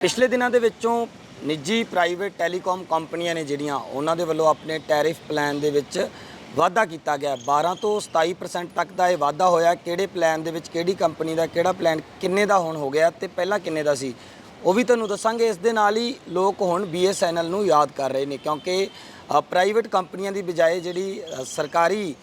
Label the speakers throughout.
Speaker 1: ਪਿਛਲੇ ਦਿਨਾਂ ਦੇ ਵਿੱਚੋਂ ਨਿੱਜੀ ਪ੍ਰਾਈਵੇਟ ਟੈਲੀਕਾਮ ਕੰਪਨੀਆਂ ਨੇ ਜਿਹੜੀਆਂ ਉਹਨਾਂ ਦੇ ਵੱਲੋਂ ਆਪਣੇ ਟੈਰਿਫ ਪਲਾਨ ਦੇ ਵਿੱਚ ਵਾਧਾ ਕੀਤਾ ਗਿਆ। 12 ਤੋਂ 27% ਤੱਕ ਦਾ ਇਹ ਵਾਧਾ ਹੋਇਆ। ਕਿਹੜੇ ਪਲਾਨ ਦੇ ਵਿੱਚ, ਕਿਹੜੀ ਕੰਪਨੀ ਦਾ, ਕਿਹੜਾ ਪਲਾਨ ਕਿੰਨੇ ਦਾ ਹੁਣ ਹੋ ਗਿਆ ਤੇ ਪਹਿਲਾਂ ਕਿੰਨੇ ਦਾ ਸੀ? ਉਹ ਵੀ ਤੁਹਾਨੂੰ ਦੱਸਾਂਗੇ। ਇਸ ਦੇ ਨਾਲ ਹੀ ਲੋਕ ਹੁਣ BSNL ਨੂੰ ਯਾਦ ਕਰ ਰਹੇ ਨੇ ਕਿਉਂਕਿ ਪ੍ਰਾਈਵੇਟ ਕੰਪਨੀਆਂ ਦੀ ਬਜਾਏ ਜਿਹੜੀ ਸਰਕਾਰੀ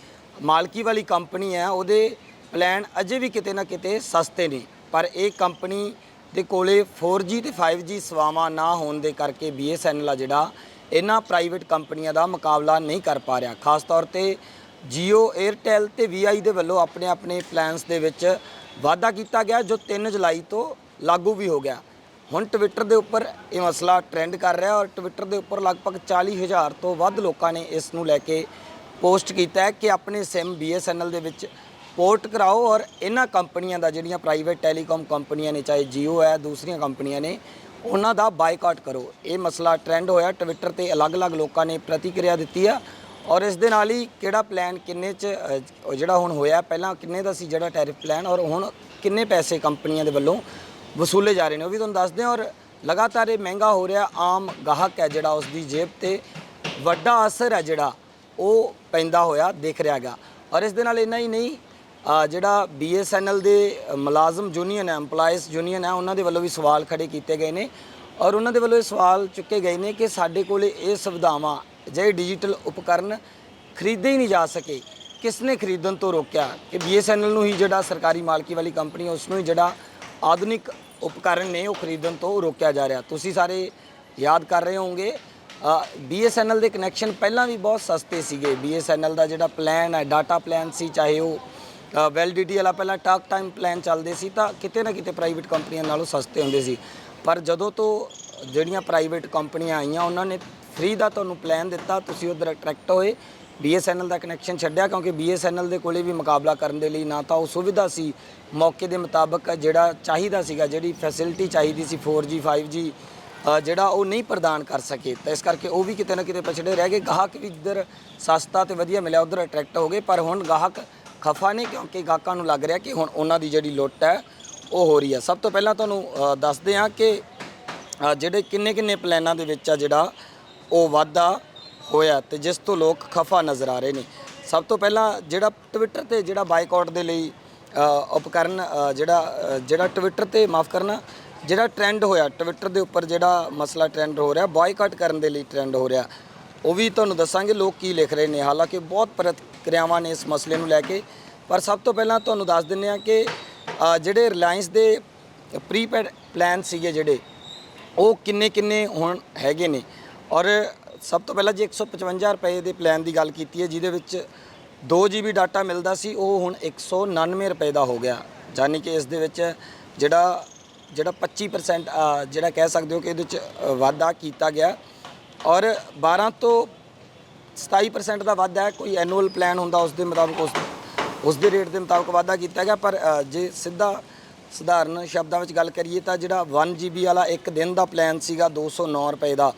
Speaker 1: ਮਾਲਕੀ ਵਾਲੀ ਕੰਪਨੀ ਹੈ, ਉਹਦੇ ਪਲਾਨ ਅਜੇ ਵੀ ਕਿਤੇ ਨਾ ਕਿਤੇ ਸਸਤੇ ਨੇ। ਪਰ ਇਹ ਕੰਪਨੀ ਦੇ ਕੋਲੇ 4G ਤੇ 5G ਸੇਵਾਵਾਂ ਨਾ ਹੋਣ ਦੇ ਕਰਕੇ BSNL ਆ ਜਿਹੜਾ, ਇਹਨਾਂ ਪ੍ਰਾਈਵੇਟ ਕੰਪਨੀਆਂ ਦਾ ਮੁਕਾਬਲਾ ਨਹੀਂ ਕਰ ਪਾ ਰਿਹਾ। ਖਾਸ ਤੌਰ ਤੇ Jio, Airtel ਤੇ VI ਦੇ ਵੱਲੋਂ ਆਪਣੇ ਆਪਣੇ ਪਲਾਨਸ ਦੇ ਵਿੱਚ ਵਾਅਦਾ ਕੀਤਾ ਗਿਆ, ਜੋ 3 ਜੁਲਾਈ ਤੋਂ ਲਾਗੂ ਵੀ ਹੋ ਗਿਆ। ਹੁਣ ਟਵਿੱਟਰ ਦੇ ਉੱਪਰ ਇਹ ਮਸਲਾ ਟ੍ਰੈਂਡ ਕਰ ਰਿਹਾ ਔਰ ਟਵਿੱਟਰ ਦੇ ਉੱਪਰ ਲਗਭਗ 40000 ਤੋਂ ਵੱਧ ਲੋਕਾਂ ਨੇ ਇਸ ਨੂੰ ਲੈ ਕੇ ਪੋਸਟ ਕੀਤਾ ਹੈ ਕਿ ਆਪਣੇ ਸਿਮ BSNL ਦੇ ਵਿੱਚ ਪੋਰਟ ਕਰਾਓ ਔਰ ਇਹਨਾਂ ਕੰਪਨੀਆਂ ਦਾ ਜਿਹੜੀਆਂ ਪ੍ਰਾਈਵੇਟ ਟੈਲੀਕਾਮ ਕੰਪਨੀਆਂ ਨੇ ਚਾਹੇ Jio ਹੈ ਦੂਸਰੀਆਂ ਕੰਪਨੀਆਂ ਨੇ ਉਹਨਾਂ ਦਾ ਬਾਈਕਾਟ ਕਰੋ। ਇਹ ਮਸਲਾ ਟ੍ਰੈਂਡ ਹੋਇਆ ਟਵਿੱਟਰ ਤੇ ਅਲੱਗ-ਅਲੱਗ ਲੋਕਾਂ ਨੇ ਪ੍ਰਤੀਕਿਰਿਆ ਦਿੱਤੀ ਆ ਔਰ ਇਸ ਦੇ ਨਾਲ ਹੀ ਕਿਹੜਾ ਪਲਾਨ ਕਿੰਨੇ ਚ ਅ, ਜਿਹੜਾ ਹੁਣ ਹੋਇਆ ਪਹਿਲਾਂ ਕਿੰਨੇ ਦਾ ਸੀ ਜਿਹੜਾ ਟੈਰਿਫ ਪਲਾਨ ਔਰ ਹੁਣ ਕਿੰਨੇ ਪੈਸੇ ਕੰਪਨੀਆਂ ਦੇ ਵੱਲੋਂ ਵਸੂਲੇ ਜਾ ਰਹੇ ਨੇ ਉਹ ਵੀ ਤੁਹਾਨੂੰ ਦੱਸਦੇ ਹਾਂ ਔਰ ਲਗਾਤਾਰ ਇਹ ਮਹਿੰਗਾ ਹੋ ਰਿਹਾ ਆਮ ਗਾਹਕ ਹੈ ਜਿਹੜਾ ਉਸ ਦੀ ਜੇਬ ਤੇ ਵੱਡਾ ਅਸਰ ਹੈ ਜਿਹੜਾ ਉਹ ਪੈਂਦਾ ਹੋਇਆ ਦਿਖ ਰਿਹਾ ਹੈਗਾ। ਔਰ ਇਸ ਦੇ ਨਾਲ ਇੰਨਾ ਹੀ ਨਹੀਂ ਜਿਹੜਾ BSNL ਦੇ ਮੁਲਾਜ਼ਮ ਯੂਨੀਅਨ ਹੈ, EMPLOYEES ਯੂਨੀਅਨ ਹੈ, ਉਹਨਾਂ ਦੇ ਵੱਲੋਂ ਵੀ ਸਵਾਲ ਖੜੇ ਕੀਤੇ ਗਏ ਨੇ। ਔਰ ਉਹਨਾਂ ਦੇ ਵੱਲੋਂ ਇਹ ਸਵਾਲ ਚੁੱਕੇ ਗਏ ਨੇ ਕਿ ਸਾਡੇ ਕੋਲੇ ਇਹ ਸੁਵਿਧਾਵਾਂ, ਜਿਹੜੇ ਡਿਜੀਟਲ ਉਪਕਰਨ ਖਰੀਦੇ ਹੀ ਨਹੀਂ ਜਾ ਸਕੇ ਕਿਸ ਨੇ ਖਰੀਦਣ ਤੋਂ ਰੋਕਿਆ? ਕਿ BSNL ਨੂੰ ਹੀ ਜਿਹੜਾ ਸਰਕਾਰੀ ਮਾਲਕੀ ਵਾਲੀ ਕੰਪਨੀ ਹੈ ਉਸ ਨੂੰ ਹੀ ਜਿਹੜਾ ਆਧੁਨਿਕ ਉਪਕਰਨ ਨੇ ਉਹ ਖਰੀਦਣ ਤੋਂ ਰੋਕਿਆ ਜਾ ਰਿਹਾ। ਤੁਸੀਂ ਸਾਰੇ ਯਾਦ ਕਰ ਰਹੇ ਹੋਵੋਗੇ BSNL ਦੇ ਕਨੈਕਸ਼ਨ ਪਹਿਲਾਂ ਵੀ ਬਹੁਤ ਸਸਤੇ ਸੀਗੇ। BSNL ਦਾ ਜਿਹੜਾ ਪਲਾਨ ਹੈ ਡਾਟਾ ਪਲਾਨ ਸੀ, ਚਾਹੇ ਉਹ ਵੈਲਿਡਿਟੀ ਵਾਲਾ ਪਹਿਲਾਂ ਟਾਕ ਟਾਈਮ ਪਲਾਨ ਚੱਲਦੇ ਸੀ ਤਾਂ ਕਿਤੇ ਨਾ ਕਿਤੇ ਪ੍ਰਾਈਵੇਟ ਕੰਪਨੀਆਂ ਨਾਲੋਂ ਸਸਤੇ ਹੁੰਦੇ ਸੀ। ਪਰ ਜਦੋਂ ਤੋਂ ਜਿਹੜੀਆਂ ਪ੍ਰਾਈਵੇਟ ਕੰਪਨੀਆਂ ਆਈਆਂ ਉਹਨਾਂ ਨੇ ਫ੍ਰੀ ਦਾ ਤੁਹਾਨੂੰ ਪਲਾਨ ਦਿੱਤਾ ਤੁਸੀਂ ਉਧਰ ਅਟਰੈਕਟ ਹੋਏ BSNL ਦਾ ਕਨੈਕਸ਼ਨ ਛੱਡਿਆ ਕਿਉਂਕਿ BSNL ਦੇ ਕੋਲੇ ਵੀ ਮੁਕਾਬਲਾ ਕਰਨ ਦੇ ਲਈ ਨਾ ਤਾਂ ਉਹ ਸੁਵਿਧਾ ਸੀ। ਮੌਕੇ ਦੇ ਮੁਤਾਬਕ ਜਿਹੜਾ ਚਾਹੀਦਾ ਸੀਗਾ ਜਿਹੜੀ ਫੈਸਿਲਿਟੀ ਚਾਹੀਦੀ ਸੀ 4G 5G ਅ, ਜਿਹੜਾ ਉਹ ਨਹੀਂ ਪ੍ਰਦਾਨ ਕਰ ਸਕੇ। ਤਾਂ ਇਸ ਕਰਕੇ ਉਹ ਵੀ ਕਿਤੇ ਨਾ ਕਿਤੇ ਪਛੜੇ ਰਹਿ ਗਏ। ਗਾਹਕ ਵੀ ਇੱਧਰ ਸਸਤਾ ਤੇ ਵਧੀਆ ਮਿਲਿਆ ਉਧਰ ਅਟਰੈਕਟ ਹੋ ਗਏ। ਪਰ ਹੁਣ ਗਾਹਕ ਖਫਾ ਨੇ ਕਿਉਂਕਿ ਗਾਹਕਾਂ ਨੂੰ ਲੱਗ ਰਿਹਾ ਕਿ ਹੁਣ ਉਹਨਾਂ ਦੀ ਜਿਹੜੀ ਲੁੱਟ ਹੈ ਉਹ ਹੋ ਰਹੀ ਹੈ। ਸਭ ਤੋਂ ਪਹਿਲਾਂ ਤੁਹਾਨੂੰ ਅ, ਦੱਸਦੇ ਹਾਂ ਕਿ ਅ, ਜਿਹੜੇ ਕਿੰਨੇ ਕਿੰਨੇ ਪਲਾਨਾਂ ਦੇ ਵਿੱਚ ਆ ਜਿਹੜਾ ਉਹ ਵਾਧਾ ਹੋਇਆ ਤੇ ਜਿਸ ਤੋਂ ਲੋਕ ਖਫਾ ਨਜ਼ਰ ਆ ਰਹੇ ਨੇ। ਸਭ ਤੋਂ ਪਹਿਲਾਂ ਜਿਹੜਾ ਟਵਿੱਟਰ ਤੇ ਜਿਹੜਾ ਬਾਈਕਾਟ ਦੇ ਲਈ ਅ, ਉਪਕਰਨ ਅ, ਜਿਹੜਾ ਅ, ਜਿਹੜਾ ਟਵਿੱਟਰ ਤੇ ਮਾਫ ਕਰਨਾ ਜਿਹੜਾ ਟ੍ਰੈਂਡ ਹੋਇਆ ਟਵਿੱਟਰ ਦੇ ਉੱਪਰ ਜਿਹੜਾ ਮਸਲਾ ਟ੍ਰੈਂਡ ਹੋ ਰਿਹਾ ਬਾਈਕਾਟ ਕਰਨ ਦੇ ਲਈ ਟ੍ਰੈਂਡ ਹੋ ਰਿਹਾ ਉਹ ਵੀ ਤੁਹਾਨੂੰ ਦੱਸਾਂਗੇ ਲੋਕ ਕੀ ਲਿਖ ਰਹੇ ਨੇ। ਹਾਲਾਂਕਿ ਬਹੁਤ ਪ੍ਰਤ ਕਿਰਿਆਵਾਂ ਨੇ ਇਸ ਮਸਲੇ ਨੂੰ ਲੈ ਕੇ। ਪਰ ਸਭ ਤੋਂ ਪਹਿਲਾਂ ਤੁਹਾਨੂੰ ਦੱਸ ਦਿੰਨੇ ਆ ਕਿ ਜਿਹੜੇ ਰਿਲਾਇੰਸ ਦੇ ਪ੍ਰੀਪੇਡ ਪਲਾਨ ਸੀਗੇ ਜਿਹੜੇ, ਉਹ ਕਿੰਨੇ ਕਿੰਨੇ ਹੁਣ ਹੈਗੇ ਨੇ। ਔਰ ਸਭ ਤੋਂ ਪਹਿਲਾਂ ਜੇ 155 ਰੁਪਏ ਦੇ ਪਲਾਨ ਦੀ ਗੱਲ ਕੀਤੀ ਹੈ, ਜਿਹਦੇ ਵਿੱਚ 2 GB ਡਾਟਾ ਮਿਲਦਾ ਸੀ, ਉਹ ਹੁਣ 199 ਰੁਪਏ ਦਾ ਹੋ ਗਿਆ। ਯਾਨੀ ਕਿ ਇਸ ਦੇ ਵਿੱਚ ਜਿਹੜਾ ਜਿਹੜਾ 25% ਜਿਹੜਾ ਕਹਿ ਸਕਦੇ ਹੋ ਕਿ ਇਹਦੇ ਵਿੱਚ ਵਾਧਾ ਕੀਤਾ ਗਿਆ। ਔਰ 12 ਤੋਂ 27% ਦਾ ਵਾਧਾ ਹੈ ਕੋਈ ਐਨੂਅਲ ਪਲਾਨ ਹੁੰਦਾ ਉਸ ਦੇ ਮੁਤਾਬਕ ਉਸ ਉਸ ਦੇ ਰੇਟ ਦੇ ਮੁਤਾਬਕ ਵਾਧਾ ਕੀਤਾ ਗਿਆ ਪਰ ਅ, ਜੇ ਸਿੱਧਾ ਸਧਾਰਨ ਸ਼ਬਦਾਂ ਵਿੱਚ ਗੱਲ ਕਰੀਏ ਤਾਂ ਜਿਹੜਾ 1 GB ਵਾਲਾ ਇੱਕ ਦਿਨ ਦਾ ਪਲਾਨ ਸੀਗਾ 209 ਰੁਪਏ ਦਾ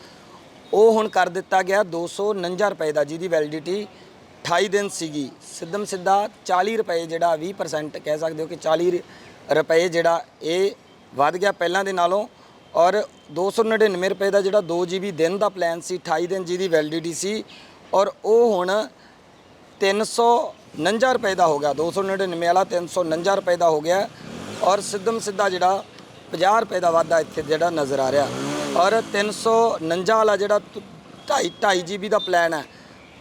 Speaker 1: ਉਹ ਹੁਣ ਕਰ ਦਿੱਤਾ ਗਿਆ 249 ਰੁਪਏ ਦਾ ਜਿਹਦੀ ਵੈਲਿਡਿਟੀ 28 ਦਿਨ ਸੀਗੀ। ਸਿੱਧਮ ਸਿੱਧਾ 40 ਰੁਪਏ ਜਿਹੜਾ 20% ਕਹਿ ਸਕਦੇ ਹੋ ਕਿ 40 ਰੁਪਏ ਜਿਹੜਾ ਇਹ ਵੱਧ ਗਿਆ ਪਹਿਲਾਂ ਦੇ ਨਾਲੋਂ ਔਰ 299 ਰੁਪਏ ਦਾ ਜਿਹੜਾ 2 GB ਦਿਨ ਦਾ ਪਲਾਨ ਸੀ 28 ਦਿਨ ਜਿਹਦੀ ਵੈਲਿਡਿਟੀ ਸੀ ਔਰ ਉਹ ਹੁਣ 349 ਰੁਪਏ ਦਾ ਹੋ ਗਿਆ 299 ਵਾਲਾ 349 ਰੁਪਏ ਦਾ ਹੋ ਗਿਆ ਔਰ ਸਿੱਧਮ ਸਿੱਧਾ ਜਿਹੜਾ 50 ਰੁਪਏ ਦਾ ਵਾਧਾ ਇੱਥੇ ਜਿਹੜਾ ਨਜ਼ਰ ਆ ਰਿਹਾ ਔਰ 349 ਵਾਲਾ ਜਿਹੜਾ 2.5 2.5 GB ਦਾ ਪਲਾਨ ਹੈ,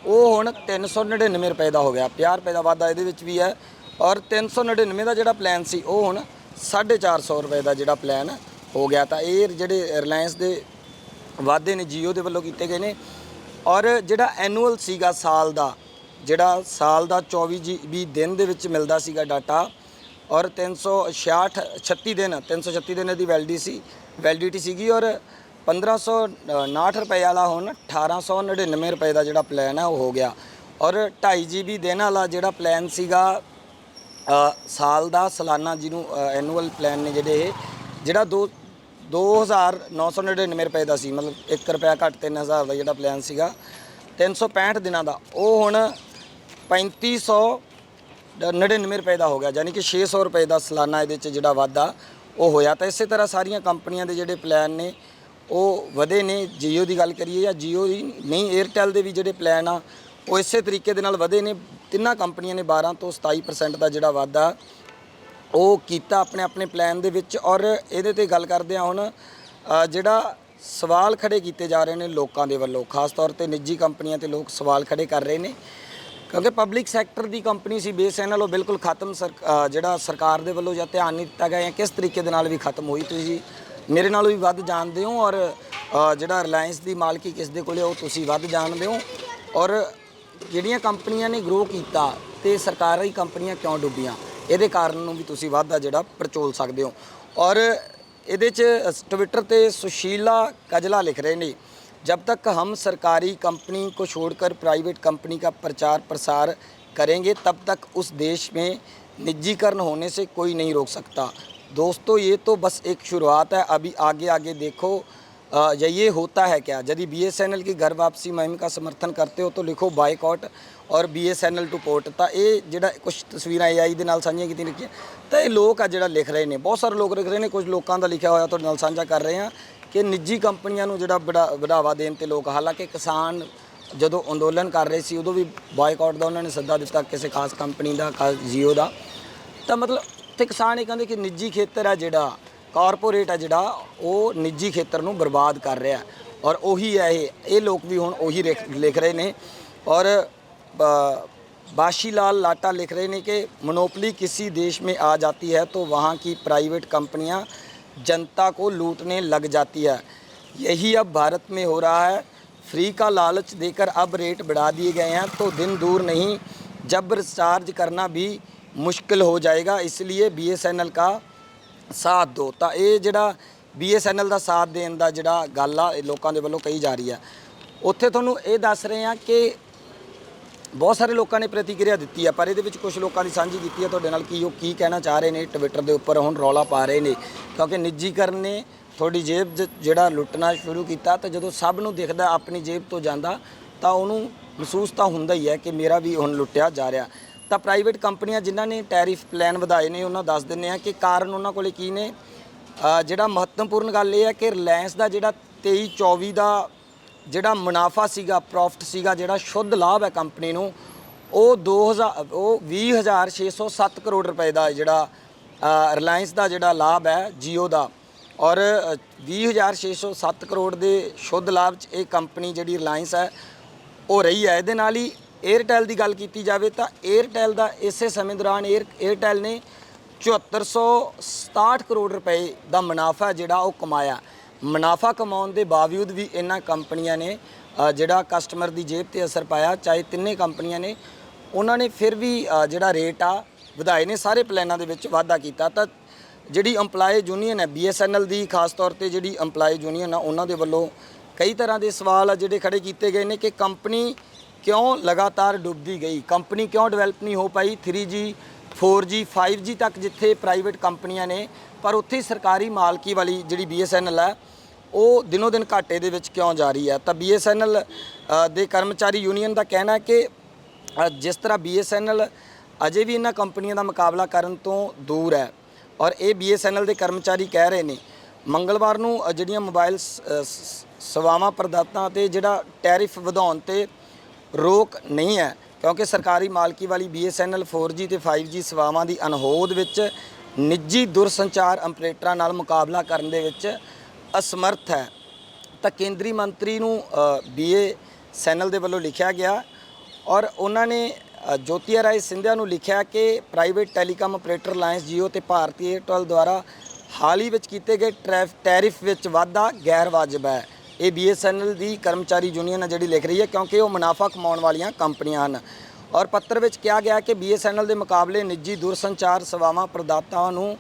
Speaker 1: ਉਹ ਹੁਣ 399 ਰੁਪਏ ਦਾ ਹੋ ਗਿਆ 50 ਰੁਪਏ ਦਾ ਵਾਧਾ ਇਹਦੇ ਵਿੱਚ ਵੀ ਹੈ ਔਰ 399 ਦਾ ਜਿਹੜਾ ਪਲਾਨ ਸੀ, ਉਹ ਹੁਣ 450 ਰੁਪਏ ਦਾ ਜਿਹੜਾ ਪਲਾਨ ਹੋ ਗਿਆ। ਤਾਂ ਇਹ ਜਿਹੜੇ ਰਿਲਾਇੰਸ ਦੇ ਵਾਅਦੇ ਨੇ, ਜੀਓ ਦੇ ਵੱਲੋਂ ਕੀਤੇ ਗਏ ਨੇ ਔਰ ਜਿਹੜਾ ਐਨੂਅਲ ਸੀਗਾ ਸਾਲ ਦਾ, ਜਿਹੜਾ ਸਾਲ ਦਾ 24 GB ਦਿਨ ਦੇ ਵਿੱਚ ਮਿਲਦਾ ਸੀਗਾ ਡਾਟਾ ਔਰ 366 36 ਦਿਨ 336 ਦਿਨ ਦੀ ਵੈਲਿਡਿਟੀ ਸੀ ਵੈਲਿਡਿਟੀ ਸੀਗੀ ਔਰ 1559 ਰੁਪਏ ਵਾਲਾ ਹੁਣ 1899 ਰੁਪਏ ਦਾ ਜਿਹੜਾ ਪਲਾਨ ਹੈ ਉਹ ਹੋ ਗਿਆ। ਔਰ 2.5 GB ਦਿਨ ਵਾਲਾ ਜਿਹੜਾ ਪਲਾਨ ਸੀਗਾ ਸਾਲ ਦਾ ਸਾਲਾਨਾ ਜਿਹਨੂੰ ਐਨੂਅਲ ਪਲਾਨ ਨੇ ਜਿਹੜੇ ਇਹ, ਜਿਹੜਾ ਦੋ 2999 ਰੁਪਏ ਦਾ ਸੀ, ਮਤਲਬ 1 ਰੁਪਿਆ ਘੱਟ 3000 ਦਾ ਜਿਹੜਾ ਪਲਾਨ ਸੀਗਾ। 365 ਦਿਨਾਂ ਦਾ, ਉਹ ਹੁਣ 3500 99 ਰੁਪਏ ਦਾ ਹੋ ਗਿਆ, ਯਾਨੀ ਕਿ 600 ਰੁਪਏ ਦਾ ਸਾਲਾਨਾ ਇਹਦੇ ਚ ਜਿਹੜਾ ਵਾਧਾ ਉਹ ਹੋਇਆ। ਤਾਂ ਇਸੇ ਤਰ੍ਹਾਂ ਸਾਰੀਆਂ ਕੰਪਨੀਆਂ ਦੇ ਜਿਹੜੇ ਪਲਾਨ ਨੇ, ਉਹ ਵਧੇ ਨੇ। ਜੀਓ ਦੀ ਗੱਲ ਕਰੀਏ ਜਾਂ ਜੀਓ ਦੀ ਨਹੀਂ, Airtel ਦੇ ਵੀ ਜਿਹੜੇ ਪਲਾਨ ਆ, ਉਹ ਇਸੇ ਤਰੀਕੇ ਦੇ ਨਾਲ ਵਧੇ ਨੇ। ਤਿੰਨਾਂ ਕੰਪਨੀਆਂ ਨੇ 12 ਤੋਂ 27% ਦਾ ਜਿਹੜਾ ਵਾਧਾ ਉਹ ਕੀਤਾ ਆਪਣੇ ਆਪਣੇ ਪਲਾਨ ਦੇ ਵਿੱਚ ਔਰ ਇਹਦੇ ਤੇ ਗੱਲ ਕਰਦੇ ਆ ਹੁਣ ਜਿਹੜਾ ਸਵਾਲ ਖੜੇ ਕੀਤੇ ਜਾ ਰਹੇ ਨੇ ਲੋਕਾਂ ਦੇ ਵੱਲੋਂ, ਖਾਸ ਤੌਰ ਤੇ ਨਿੱਜੀ ਕੰਪਨੀਆਂ ਤੇ ਲੋਕ ਸਵਾਲ ਖੜੇ ਕਰ ਰਹੇ ਨੇ। ਕਿਉਂਕਿ ਪਬਲਿਕ ਸੈਕਟਰ ਦੀ ਕੰਪਨੀ ਸੀ ਬੇਸ ਇਹਨਾਂ ਉਹ ਬਿਲਕੁਲ ਖਤਮ ਸਰ- ਜਿਹੜਾ ਸਰਕਾਰ ਦੇ ਵੱਲੋਂ ਜਾਂ ਧਿਆਨ ਨਹੀਂ ਦਿੱਤਾ ਗਿਆ ਜਾਂ ਕਿਸ ਤਰੀਕੇ ਦੇ ਨਾਲ ਵੀ ਖਤਮ ਹੋਈ, ਤੁਸੀਂ ਮੇਰੇ ਨਾਲੋਂ ਵੀ ਵੱਧ ਜਾਣਦੇ ਹੋ ਔਰ ਜਿਹੜਾ ਰਿਲਾਇੰਸ ਦੀ ਮਾਲਕੀ ਕਿਸ ਦੇ ਕੋਲੇ ਉਹ ਤੁਸੀਂ ਵੱਧ ਜਾਣਦੇ ਹੋ। ਔਰ ਜਿਹੜੀਆਂ ਕੰਪਨੀਆਂ ਨੇ ਗਰੋ ਕੀਤਾ ਤੇ ਸਰਕਾਰੀ ਕੰਪਨੀਆਂ ਕਿਉਂ ਡੁੱਬੀਆਂ? ਇਹਦੇ ਕਾਰਨ ਨੂੰ ਵੀ ਤੁਸੀਂ ਵਾਧਾ ਜਿਹੜਾ ਪਰਚੋਲ ਸਕਦੇ ਹੋ ਔਰ ਇਹਦੇ ਚ ਟਵਿੱਟਰ ਤੇ ਸੁਸ਼ੀਲਾ ਕਜਲਾ ਲਿਖ ਰਹੇ ਨੇ जब तक हम सरकारी कंपनी को छोड़कर प्राइवेट कंपनी का प्रचार प्रसार करेंगे तब तक उस देश में निजीकरण होने से कोई नहीं रोक सकता दोस्तों ये तो बस एक शुरुआत है अभी आगे आगे देखो अ, या ये होता है क्या यदि बी की घर वापसी मुहिम का समर्थन करते हो तो लिखो बाइकआउट ਔਰ BSNL ਟੂ ਪੋਰਟ ਤਾਂ ਇਹ ਜਿਹੜਾ ਕੁਝ ਤਸਵੀਰਾਂ AI ਦੇ ਨਾਲ ਸਾਂਝੀਆਂ ਕੀਤੀਆਂ ਲਿਖੀਆਂ ਤਾਂ ਇਹ ਲੋਕ ਆ ਜਿਹੜਾ ਲਿਖ ਰਹੇ ਨੇ ਬਹੁਤ ਸਾਰੇ ਲੋਕ ਲਿਖ ਰਹੇ ਨੇ ਕੁਝ ਲੋਕਾਂ ਦਾ ਲਿਖਿਆ ਹੋਇਆ ਤੁਹਾਡੇ ਨਾਲ ਸਾਂਝਾ ਕਰ ਰਹੇ ਹਾਂ ਕਿ ਨਿੱਜੀ ਕੰਪਨੀਆਂ ਨੂੰ ਜਿਹੜਾ ਬੜਾ- ਵਧਾਵਾ ਦੇਣ ਤੇ ਲੋਕ ਹਾਲਾਂਕਿ ਕਿਸਾਨ ਜਦੋਂ ਅੰਦੋਲਨ ਕਰ ਰਹੇ ਸੀ ਉਦੋਂ ਵੀ ਬਾਈਕਾਟ ਦਾ ਉਹਨਾਂ ਨੇ ਸੱਦਾ ਦਿੱਤਾ ਕਿਸੇ ਖਾਸ ਕੰਪਨੀ ਦਾ ਖਾਸ ਜੀਓ ਦਾ ਤਾਂ ਮਤਲਬ ਤੇ ਕਿਸਾਨ ਇਹ ਕਹਿੰਦੇ ਕਿ ਨਿੱਜੀ ਖੇਤਰ ਆ ਜਿਹੜਾ ਕਾਰਪੋਰੇਟ ਆ ਜਿਹੜਾ ਉਹ ਨਿੱਜੀ ਖੇਤਰ ਨੂੰ ਬਰਬਾਦ ਕਰ ਰਿਹਾ ਔਰ ਉਹੀ ਹੈ ਇਹ ਇਹ ਲੋਕ ਵੀ ਹੁਣ ਉਹੀ ਲਿਖ ਲਿਖ ਰਹੇ ਨੇ ਔਰ ब- बाशीलाल लाटा लिख रहे हैं कि मोनोपली किसी देश में आ जाती है तो वहाँ की प्राइवेट कंपनियाँ जनता को लूटने लग जाती है यही अब भारत में हो रहा है फ्री का लालच देकर अब रेट बढ़ा दिए गए हैं तो दिन दूर नहीं जब रिचार्ज करना भी मुश्किल हो जाएगा इसलिए बीएसएनएल का ਸਾਥ ਦਿਓ। ਤਾਂ ਇਹ ਜਿਹੜਾ BSNL ਦਾ ਸਾਥ ਦੇਣ ਦਾ ਜਿਹੜਾ ਗੱਲ ਆ, ਇਹ ਲੋਕਾਂ ਦੇ ਵੱਲੋਂ ਕਹੀ ਜਾ ਰਹੀ ਆ। ਉੱਥੇ ਤੁਹਾਨੂੰ ਇਹ ਦੱਸ ਰਹੇ ਆ ਕਿ ਬਹੁਤ ਸਾਰੇ ਲੋਕਾਂ ਨੇ ਪ੍ਰਤੀਕਿਰਿਆ ਦਿੱਤੀ ਆ, ਪਰ ਇਹਦੇ ਵਿੱਚ ਕੁਝ ਲੋਕਾਂ ਦੀ ਸਾਂਝੀ ਕੀਤੀ ਆ। ਤੁਹਾਡੇ ਨਾਲ ਕੀ ਉਹ ਕੀ ਕਹਿਣਾ ਚਾਹ ਰਹੇ ਨੇ? ਟਵਿੱਟਰ ਦੇ ਉੱਪਰ ਹੁਣ ਰੌਲਾ ਪਾ ਰਹੇ ਨੇ। ਕਿਉਂਕਿ ਨਿੱਜੀਕਰਨ ਨੇ ਤੁਹਾਡੀ ਜੇਬ 'ਚ ਜਿਹੜਾ ਲੁੱਟਣਾ ਸ਼ੁਰੂ ਕੀਤਾ ਤਾਂ ਜਦੋਂ ਸਭ ਨੂੰ ਦਿਖਦਾ, ਆਪਣੀ ਜੇਬ ਤੋਂ ਜਾਂਦਾ, ਤਾਂ ਉਹਨੂੰ ਮਹਿਸੂਸ ਤਾਂ ਹੁੰਦਾ ਹੀ ਹੈ ਕਿ ਮੇਰਾ ਵੀ ਹੁਣ ਲੁੱਟਿਆ ਜਾ ਰਿਹਾ। ਤਾਂ ਪ੍ਰਾਈਵੇਟ ਕੰਪਨੀਆਂ ਜਿਨ੍ਹਾਂ ਨੇ ਟੈਰਿਫ ਪਲਾਨ ਵਧਾਏ ਨੇ ਉਹਨਾਂ ਦੱਸ ਦਿੰਨੇ ਆ ਕਿ ਕਾਰਨ ਉਹਨਾਂ ਕੋਲੇ ਕੀ ਨੇ। ਜਿਹੜਾ ਮਹੱਤਵਪੂਰਨ ਗੱਲ ਇਹ ਹੈ ਕਿ ਰਿਲਾਇੰਸ ਦਾ ਜਿਹੜਾ 23 24 ਦਾ ਜਿਹੜਾ ਮੁਨਾਫਾ ਸੀਗਾ ਪ੍ਰੋਫਿਟ ਸੀਗਾ ਜਿਹੜਾ ਸ਼ੁੱਧ ਲਾਭ ਹੈ ਕੰਪਨੀ ਨੂੰ ਉਹ 2000 ਉਹ 20607 ਕਰੋੜ ਰੁਪਏ ਦਾ ਜਿਹੜਾ ਰਿਲਾਇੰਸ ਦਾ ਜਿਹੜਾ ਲਾਭ ਹੈ ਜੀਓ ਦਾ। ਔਰ ਅ, 20607 ਕਰੋੜ ਦੇ ਸ਼ੁੱਧ ਲਾਭ ਚ ਇਹ ਕੰਪਨੀ ਜਿਹੜੀ ਰਿਲਾਇੰਸ ਹੈ ਉਹ ਰਹੀ ਹੈ। ਇਹਦੇ ਨਾਲ ਹੀ 에ਅਰਟੈਲ ਦੀ ਗੱਲ ਕੀਤੀ ਜਾਵੇ ਤਾਂ 에ਅਰਟੈਲ ਦਾ ਇਸੇ ਸਮੇਂ ਦੌਰਾਨ 에ਅਰਟੈਲ ਨੇ 7467 ਕਰੋੜ ਰੁਪਏ ਦਾ ਮੁਨਾਫਾ ਜਿਹੜਾ ਉਹ ਕਮਾਇਆ। ਮੁਨਾਫਾ ਕਮਾਉਣ ਦੇ ਬਾਵਜੂਦ ਵੀ ਇਹਨਾਂ ਕੰਪਨੀਆਂ ਨੇ ਜਿਹੜਾ ਕਸਟਮਰ ਦੀ ਜੇਬ ਤੇ ਅਸਰ ਪਾਇਆ, ਚਾਹੇ ਤਿੰਨੇ ਕੰਪਨੀਆਂ ਨੇ, ਉਹਨਾਂ ਨੇ ਫਿਰ ਵੀ ਜਿਹੜਾ ਰੇਟ ਆ, ਵਧਾਏ ਨੇ, ਸਾਰੇ ਪਲਾਨਾਂ ਦੇ ਵਿੱਚ ਵਾਧਾ ਕੀਤਾ। ਤਾਂ ਜਿਹੜੀ EMPLOYE ਯੂਨੀਅਨ ਹੈ BSNL ਦੀ ਖਾਸ ਤੌਰ ਤੇ ਜਿਹੜੀ EMPLOYE ਯੂਨੀਅਨ ਆ, ਉਹਨਾਂ ਦੇ ਵੱਲੋਂ ਕਈ ਤਰ੍ਹਾਂ ਦੇ ਸਵਾਲ ਆ ਜਿਹੜੇ ਖੜੇ ਕੀਤੇ ਗਏ ਨੇ ਕਿ ਕੰਪਨੀ ਕਿਉਂ ਲਗਾਤਾਰ ਡੁੱਬਦੀ ਗਈ? ਕੰਪਨੀ ਕਿਉਂ ਡਿਵੈਲਪ ਨਹੀਂ ਹੋ ਪਾਈ? 3G 4G 5G ਤੱਕ ਜਿੱਥੇ ਪ੍ਰਾਈਵੇਟ ਕੰਪਨੀਆਂ ਨੇ ਪਰ ਉੱਥੇ ਹੀ ਸਰਕਾਰੀ ਮਾਲਕੀ ਵਾਲੀ ਜਿਹੜੀ BSNL ਹੈ ਉਹ ਦਿਨੋ ਦਿਨ ਘਾਟੇ ਦੇ ਵਿੱਚ ਕਿਉਂ ਜਾ ਰਹੀ ਹੈ? ਤਾਂ BSNL ਅ, ਦੇ ਕਰਮਚਾਰੀ ਯੂਨੀਅਨ ਦਾ ਕਹਿਣਾ ਹੈ ਕਿ ਜਿਸ ਤਰ੍ਹਾਂ BSNL ਅਜੇ ਵੀ ਇਹਨਾਂ ਕੰਪਨੀਆਂ ਦਾ ਮੁਕਾਬਲਾ ਕਰਨ ਤੋਂ ਦੂਰ ਹੈ ਔਰ ਇਹ BSNL ਦੇ ਕਰਮਚਾਰੀ ਕਹਿ ਰਹੇ ਨੇ ਮੰਗਲਵਾਰ ਨੂੰ ਜਿਹੜੀਆਂ ਮੋਬਾਈਲ ਸੇਵਾਵਾਂ ਪ੍ਰਦਾਤਾ ਤੇ ਜਿਹੜਾ ਟੈਰਿਫ ਵਧਾਉਣ ਤੇ ਰੋਕ ਨਹੀਂ ਹੈ, ਕਿਉਂਕਿ ਸਰਕਾਰੀ ਮਾਲਕੀ ਵਾਲੀ BSNL 4G ਤੇ 5G ਸੇਵਾਵਾਂ ਦੀ ਅਨਹੋਦ ਵਿੱਚ ਨਿੱਜੀ ਦੁਰਸੰਚਾਰ ਆਪਰੇਟਰਾਂ ਨਾਲ ਮੁਕਾਬਲਾ ਕਰਨ ਦੇ ਵਿੱਚ ਅਸਮਰਥ ਹੈ। ਤਾਂ ਕੇਂਦਰੀ ਮੰਤਰੀ ਨੂੰ ਬੀਏ ਸੈਨਲ ਦੇ ਵੱਲੋਂ ਲਿਖਿਆ ਗਿਆ ਔਰ ਉਹਨਾਂ ਨੇ ਜੋਤੀਆ ਰਾਏ ਸਿੰਧਿਆ ਨੂੰ ਲਿਖਿਆ ਕਿ private telecom operator alliance Jio ਤੇ ਭਾਰਤੀ ਏਅਰਟੈਲ ਦੁਆਰਾ ਹਾਲ ਹੀ ਵਿੱਚ ਕੀਤੇ ਗਏ ਟਰੈਫ, ਟੈਰਿਫ ਵਿੱਚ ਵਾਧਾ ਗੈਰ ਵਾਜਬ ਹੈ। ਇਹ BSNL ਦੀ ਕਰਮਚਾਰੀ ਯੂਨੀਅਨ ਹੈ ਜਿਹੜੀ ਲਿਖ ਰਹੀ ਹੈ, ਕਿਉਂਕਿ ਉਹ ਮੁਨਾਫਾ ਕਮਾਉਣ ਵਾਲੀਆਂ ਕੰਪਨੀਆਂ ਹਨ। ਔਰ ਪੱਤਰ ਵਿੱਚ ਕਿਹਾ ਗਿਆ ਕਿ BSNL ਦੇ ਮੁਕਾਬਲੇ ਨਿੱਜੀ ਦੂਰਸੰਚਾਰ ਸੇਵਾਵਾਂ ਪ੍ਰਦਾਤਾਵਾਂ ਨੂੰ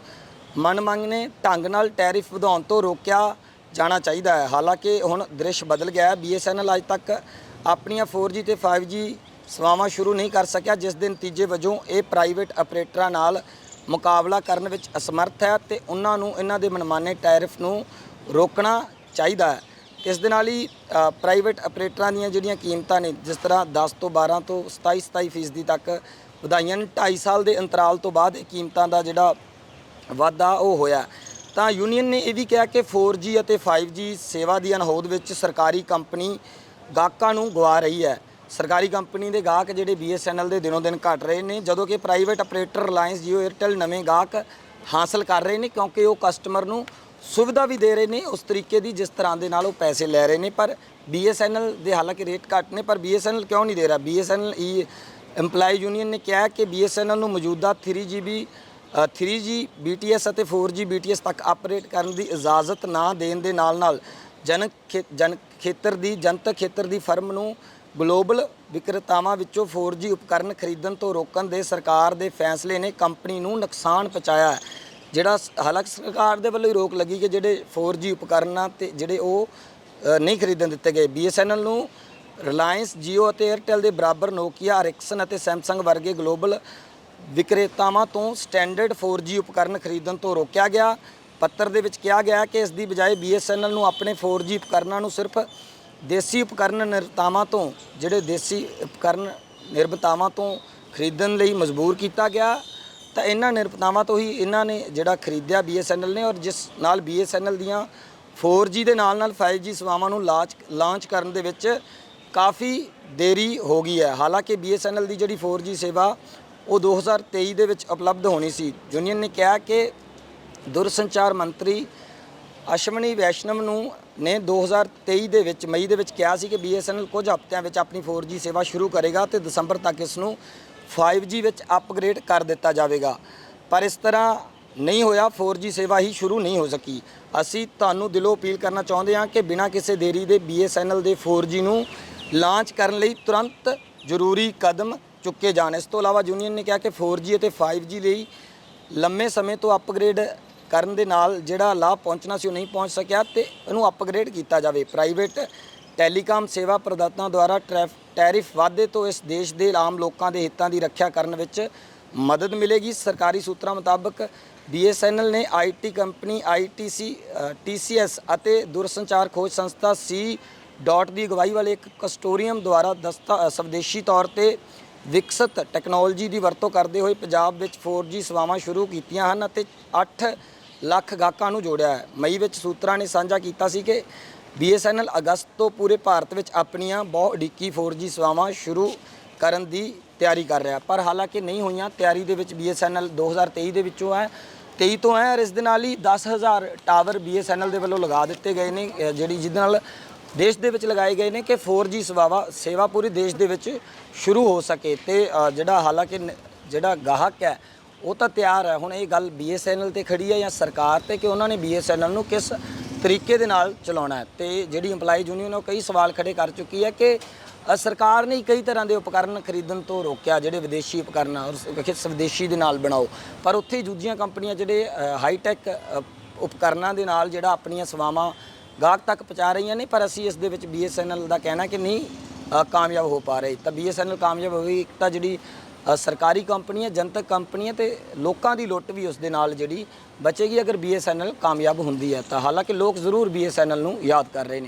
Speaker 1: ਮਨਮੰਗਨੇ ਢੰਗ ਨਾਲ ਟੈਰਿਫ ਵਧਾਉਣ ਤੋਂ ਰੋਕਿਆ ਜਾਣਾ ਚਾਹੀਦਾ ਹੈ। ਹਾਲਾਂਕਿ ਹੁਣ ਦ੍ਰਿਸ਼ ਬਦਲ ਗਿਆ ਹੈ। BSNL ਅੱਜ ਤੱਕ ਆਪਣੀਆਂ 4G ਤੇ 5G ਸੇਵਾਵਾਂ ਸ਼ੁਰੂ ਨਹੀਂ ਕਰ ਸਕਿਆ, ਜਿਸ ਦੇ ਨਤੀਜੇ ਵਜੋਂ ਇਹ ਪ੍ਰਾਈਵੇਟ ਆਪਰੇਟਰਾਂ ਨਾਲ ਮੁਕਾਬਲਾ ਕਰਨ ਵਿੱਚ ਅਸਮਰਥ ਹੈ ਤੇ ਉਹਨਾਂ ਨੂੰ ਇਹਨਾਂ ਦੇ ਮਨਮਾਨੇ ਟੈਰਿਫ ਨੂੰ ਰੋਕਣਾ ਚਾਹੀਦਾ ਹੈ। ਇਸ ਦੇ ਨਾਲ ਹੀ ਪ੍ਰਾਈਵੇਟ ਆਪਰੇਟਰਾਂ ਦੀਆਂ ਜਿਹੜੀਆਂ ਕੀਮਤਾਂ ਨੇ, ਜਿਸ ਤਰ੍ਹਾਂ 10 ਤੋਂ 12 ਤੋਂ 27 27 ਫੀਸਦੀ ਤੱਕ ਵਧਾਈਆਂ ਨੇ 2.5 ਸਾਲ ਦੇ ਅੰਤਰਾਲ ਤੋਂ ਬਾਅਦ ਇਹ ਕੀਮਤਾਂ ਦਾ ਜਿਹੜਾ ਵਾਧਾ ਉਹ ਹੋਇਆ। ਤਾਂ ਯੂਨੀਅਨ ਨੇ ਇਹ ਵੀ ਕਿਹਾ ਕਿ 4G ਅਤੇ 5G ਸੇਵਾ ਦੀ ਅਨਹੋਦ ਵਿੱਚ ਸਰਕਾਰੀ ਕੰਪਨੀ ਗਾਹਕਾਂ ਨੂੰ ਗਵਾ ਰਹੀ ਹੈ। ਸਰਕਾਰੀ ਕੰਪਨੀ ਦੇ ਗਾਹਕ ਜਿਹੜੇ BSNL ਦੇ ਦਿਨੋਂ ਦਿਨ ਘਟ ਰਹੇ ਨੇ, ਜਦੋਂ ਕਿ private operator Reliance Jio Airtel ਨਵੇਂ ਗਾਹਕ ਹਾਸਲ ਕਰ ਰਹੇ ਨੇ, ਕਿਉਂਕਿ ਉਹ ਕਸਟਮਰ ਨੂੰ ਸੁਵਿਧਾ ਵੀ ਦੇ ਰਹੇ ਨੇ ਉਸ ਤਰੀਕੇ ਦੀ ਜਿਸ ਤਰ੍ਹਾਂ ਦੇ ਨਾਲ ਉਹ ਪੈਸੇ ਲੈ ਰਹੇ ਨੇ ਪਰ BSNL ਦੇ ਹਾਲਾਂਕਿ ਰੇਟ ਘੱਟ ਨੇ ਪਰ BSNL ਕਿਉਂ ਨਹੀਂ ਦੇ ਰਿਹਾ? BSNL ਈ EMPLOYE ਯੂਨੀਅਨ ਨੇ ਕਿਹਾ ਕਿ BSNL ਨੂੰ ਮੌਜੂਦਾ 3GB ਅ, 3G BTS ਅਤੇ 4G BTS ਤੱਕ ਆਪਰੇਟ ਕਰਨ ਦੀ ਇਜਾਜ਼ਤ ਨਾ ਦੇਣ ਦੇ ਨਾਲ ਨਾਲ ਜਨ ਖੇ- ਜਨ ਖੇਤਰ ਦੀ ਜਨਤਕ ਖੇਤਰ ਦੀ ਫਰਮ ਨੂੰ ਗਲੋਬਲ ਵਿਕਰੇਤਾਵਾਂ ਵਿੱਚੋਂ 4G ਉਪਕਰਨ ਖਰੀਦਣ ਤੋਂ ਰੋਕਣ ਦੇ ਸਰਕਾਰ ਦੇ ਫੈਸਲੇ ਨੇ ਕੰਪਨੀ ਨੂੰ ਨੁਕਸਾਨ ਪਹੁੰਚਾਇਆ ਹੈ। ਜਿਹੜਾ ਹਾਲਾਂਕਿ ਸਰਕਾਰ ਦੇ ਵੱਲੋਂ ਹੀ ਰੋਕ ਲੱਗੀ ਕਿ ਜਿਹੜੇ 4G ਉਪਕਰਨਾਂ ਤੇ ਜਿਹੜੇ ਉਹ ਨਹੀਂ ਖਰੀਦਣ ਦਿੱਤੇ ਗਏ। BSNL ਨੂੰ ਰਿਲਾਇੰਸ Jio ਅਤੇ Airtel ਦੇ ਬਰਾਬਰ Nokia, Ericsson ਅਤੇ Samsung ਵਰਗੇ ਗਲੋਬਲ ਵਿਕਰੇਤਾਵਾਂ ਤੋਂ ਸਟੈਂਡਰਡ 4G ਉਪਕਰਨ ਖਰੀਦਣ ਤੋਂ ਰੋਕਿਆ ਗਿਆ। ਪੱਤਰ ਦੇ ਵਿੱਚ ਕਿਹਾ ਗਿਆ ਕਿ ਇਸ ਦੀ ਬਜਾਏ BSNL ਨੂੰ ਆਪਣੇ 4G ਉਪਕਰਨਾਂ ਨੂੰ ਸਿਰਫ ਦੇਸੀ ਉਪਕਰਨ ਨਿਰਤਾਵਾਂ ਤੋਂ, ਜਿਹੜੇ ਦੇਸੀ ਉਪਕਰਨ ਨਿਰਮਾਤਾਵਾਂ ਤੋਂ ਖਰੀਦਣ ਲਈ ਮਜਬੂਰ ਕੀਤਾ ਗਿਆ। ਤਾਂ ਇਹਨਾਂ ਨਿਰਮਾਤਾਵਾਂ ਤੋਂ ਹੀ ਇਹਨਾਂ ਨੇ ਜਿਹੜਾ ਖਰੀਦਿਆ BSNL ਨੇ ਔਰ ਜਿਸ ਨਾਲ BSNL ਦੀਆਂ 4G ਦੇ ਨਾਲ ਨਾਲ 5G ਸੇਵਾਵਾਂ ਨੂੰ ਲਾਂਚ ਲਾਂਚ ਕਰਨ ਦੇ ਵਿੱਚ ਕਾਫੀ ਦੇਰੀ ਹੋ ਗਈ ਹੈ। ਹਾਲਾਂਕਿ BSNL ਦੀ ਜਿਹੜੀ 4G ਸੇਵਾ ਉਹ 2023 ਦੇ ਵਿੱਚ ਉਪਲਬਧ ਹੋਣੀ ਸੀ। ਯੂਨੀਅਨ ਨੇ ਕਿਹਾ ਕਿ ਦੂਰਸੰਚਾਰ ਮੰਤਰੀ ਅਸ਼ਵਨੀ ਵੈਸ਼ਨਵ ਨੂੰ ਨੇ 2023 ਦੇ ਵਿੱਚ ਮਈ ਦੇ ਵਿੱਚ ਕਿਹਾ ਸੀ ਕਿ BSNL ਕੁਝ ਹਫ਼ਤਿਆਂ ਵਿੱਚ ਆਪਣੀ 4G ਸੇਵਾ ਸ਼ੁਰੂ ਕਰੇਗਾ ਤੇ ਦਸੰਬਰ ਤੱਕ ਇਸ ਨੂੰ 5G ਵਿੱਚ ਅਪਗ੍ਰੇਡ ਕਰ ਦਿੱਤਾ ਜਾਵੇਗਾ। ਪਰ ਇਸ ਤਰ੍ਹਾਂ ਨਹੀਂ ਹੋਇਆ 4G ਸੇਵਾ ਹੀ ਸ਼ੁਰੂ ਨਹੀਂ ਹੋ ਸਕੀ। ਅਸੀਂ ਤੁਹਾਨੂੰ ਦਿਲੋਂ ਅਪੀਲ ਕਰਨਾ ਚਾਹੁੰਦੇ ਹਾਂ ਕਿ ਬਿਨਾਂ ਕਿਸੇ ਦੇਰੀ ਦੇ BSNL ਦੇ 4G ਨੂੰ ਲਾਂਚ ਕਰਨ ਲਈ ਤੁਰੰਤ ਜ਼ਰੂਰੀ ਕਦਮ ਚੁੱਕੇ ਜਾਣ। ਇਸ ਤੋਂ ਇਲਾਵਾ ਯੂਨੀਅਨ ਨੇ ਕਿਹਾ ਕਿ 4G ਅਤੇ 5G ਲਈ ਲੰਮੇ ਸਮੇਂ ਤੋਂ ਅਪਗ੍ਰੇਡ ਕਰਨ ਦੇ ਨਾਲ ਜਿਹੜਾ ਲਾਭ ਪਹੁੰਚਣਾ ਸੀ ਉਹ ਨਹੀਂ ਪਹੁੰਚ ਸਕਿਆ ਤੇ ਇਹਨੂੰ ਅਪਗ੍ਰੇਡ ਕੀਤਾ ਜਾਵੇ। ਪ੍ਰਾਈਵੇਟ ਟੈਲੀਕਾਮ ਸੇਵਾ ਪ੍ਰਦਾਤਾਵਾਂ ਦੁਆਰਾ ਟਰੈਫ ਟੈਰਿਫ ਵਾਧੇ ਤੋਂ ਇਸ ਦੇਸ਼ ਦੇ ਆਮ ਲੋਕਾਂ ਦੇ ਹਿੱਤਾਂ ਦੀ ਰੱਖਿਆ ਕਰਨ ਵਿੱਚ ਮਦਦ ਮਿਲੇਗੀ। ਸਰਕਾਰੀ ਸੂਤਰਾਂ ਮੁਤਾਬਕ BSNL ਨੇ ਆਈਟੀ ਕੰਪਨੀ ITC ਅ, TCS ਅਤੇ ਦੂਰਸੰਚਾਰ ਖੋਜ ਸੰਸਥਾ C ਡਾਟ ਦੀ ਅਗਵਾਈ ਵਾਲੇ ਇੱਕ ਕਸਟੋਰੀਅਮ ਦੁਆਰਾ ਦਸਤਾ ਸਵਦੇਸ਼ੀ ਤੌਰ ਤੇ ਵਿਕਸਿਤ ਟੈਕਨੋਲੋਜੀ ਦੀ ਵਰਤੋਂ ਕਰਦੇ ਹੋਏ ਪੰਜਾਬ ਵਿੱਚ 4G ਸੇਵਾਵਾਂ ਸ਼ੁਰੂ ਕੀਤੀਆਂ ਹਨ ਅਤੇ 8 ਲੱਖ ਗਾਹਕਾਂ ਨੂੰ ਜੋੜਿਆ ਹੈ। ਮਈ ਵਿੱਚ ਸੂਤਰਾਂ ਨੇ ਸਾਂਝਾ ਕੀਤਾ ਸੀ ਕਿ BSNL ਅਗਸਤ ਤੋਂ ਪੂਰੇ ਭਾਰਤ ਵਿੱਚ ਆਪਣੀਆਂ ਬਹੁ ਉਡੀਕੀ 4G ਸੇਵਾਵਾਂ ਸ਼ੁਰੂ ਕਰਨ ਦੀ ਤਿਆਰੀ ਕਰ ਰਿਹਾ। ਪਰ ਹਾਲਾਂਕਿ ਨਹੀਂ ਹੋਈਆਂ, ਤਿਆਰੀ ਦੇ ਵਿੱਚ BSNL 2023 ਦੇ ਵਿੱਚੋਂ ਹੈ 23 ਤੋਂ ਹੈ, ਔਰ ਇਸ ਦੇ ਨਾਲ ਹੀ 10000 ਟਾਵਰ BSNL ਦੇ ਵੱਲੋਂ ਲਗਾ ਦਿੱਤੇ ਗਏ ਨੇ ਜਿਹੜੀ ਜਿਹਦੇ ਨਾਲ ਦੇਸ਼ ਦੇ ਵਿੱਚ ਲਗਾਏ ਗਏ ਨੇ ਕਿ 4G ਸੇਵਾਵਾ, ਸੇਵਾ ਪੂਰੇ ਦੇਸ਼ ਦੇ ਵਿੱਚ ਸ਼ੁਰੂ ਹੋ ਸਕੇ। ਤੇ ਜਿਹੜਾ ਹਾਲਾਂਕਿ ਜਿਹੜਾ ਗਾਹਕ ਹੈ, ਉਹ ਤਾਂ ਤਿਆਰ ਹੈ। ਹੁਣ ਇਹ ਗੱਲ BSNL ਤੇ ਖੜੀ ਹੈ ਜਾਂ ਸਰਕਾਰ ਤੇ ਕਿ ਉਹਨਾਂ ਨੇ BSNL ਨੂੰ ਕਿਸ ਤਰੀਕੇ ਦੇ ਨਾਲ ਚਲਾਉਣਾ ਹੈ। ਤੇ ਜਿਹੜੀ EMPLOYE ਯੂਨੀਅਨ ਉਹ ਕਈ ਸਵਾਲ ਖੜੇ ਕਰ ਚੁੱਕੀ ਹੈ ਕਿ ਅ, ਸਰਕਾਰ ਨੇ ਕਈ ਤਰ੍ਹਾਂ ਦੇ ਉਪਕਰਨ ਖਰੀਦਣ ਤੋਂ ਰੋਕਿਆ ਜਿਹੜੇ ਵਿਦੇਸ਼ੀ ਉਪਕਰਨ ਆ ਔਰ ਕਿ ਸਵਦੇਸ਼ੀ ਦੇ ਨਾਲ ਬਣਾਓ। ਪਰ ਉੱਥੇ ਹੀ ਦੂਜੀਆਂ ਕੰਪਨੀਆਂ ਜਿਹੜੇ ਹਾਈਟੈਕ ਉਪਕਰਨਾਂ ਦੇ ਨਾਲ ਜਿਹੜਾ ਆਪਣੀਆਂ ਸੇਵਾਵਾਂ ਗਾਹਕ ਤੱਕ ਪਹੁੰਚਾ ਰਹੀਆਂ ਨੇ ਪਰ ਅਸੀਂ ਇਸ ਦੇ ਵਿੱਚ BSNL ਦਾ ਕਹਿਣਾ ਕਿ ਨਹੀਂ ਅ, ਕਾਮਯਾਬ ਹੋ ਪਾ ਰਹੇ। ਤਾਂ BSNL ਕਾਮਯਾਬ ਹੋਈ ਇੱਕ ਤਾਂ ਜਿਹੜੀ ਸਰਕਾਰੀ ਕੰਪਨੀ ਹੈ ਜਨਤਕ ਕੰਪਨੀ ਹੈ ਤੇ ਲੋਕਾਂ ਦੀ ਲੁੱਟ ਵੀ ਉਸ ਦੇ ਨਾਲ ਜਿਹੜੀ ਬਚੇਗੀ ਅਗਰ BSNL ਕਾਮਯਾਬ ਹੁੰਦੀ ਹੈ ਤਾਂ ਹਾਲਾਂਕਿ ਲੋਕ ਜ਼ਰੂਰ BSNL ਨੂੰ ਯਾਦ ਕਰ ਰਹੇ ਨੇ।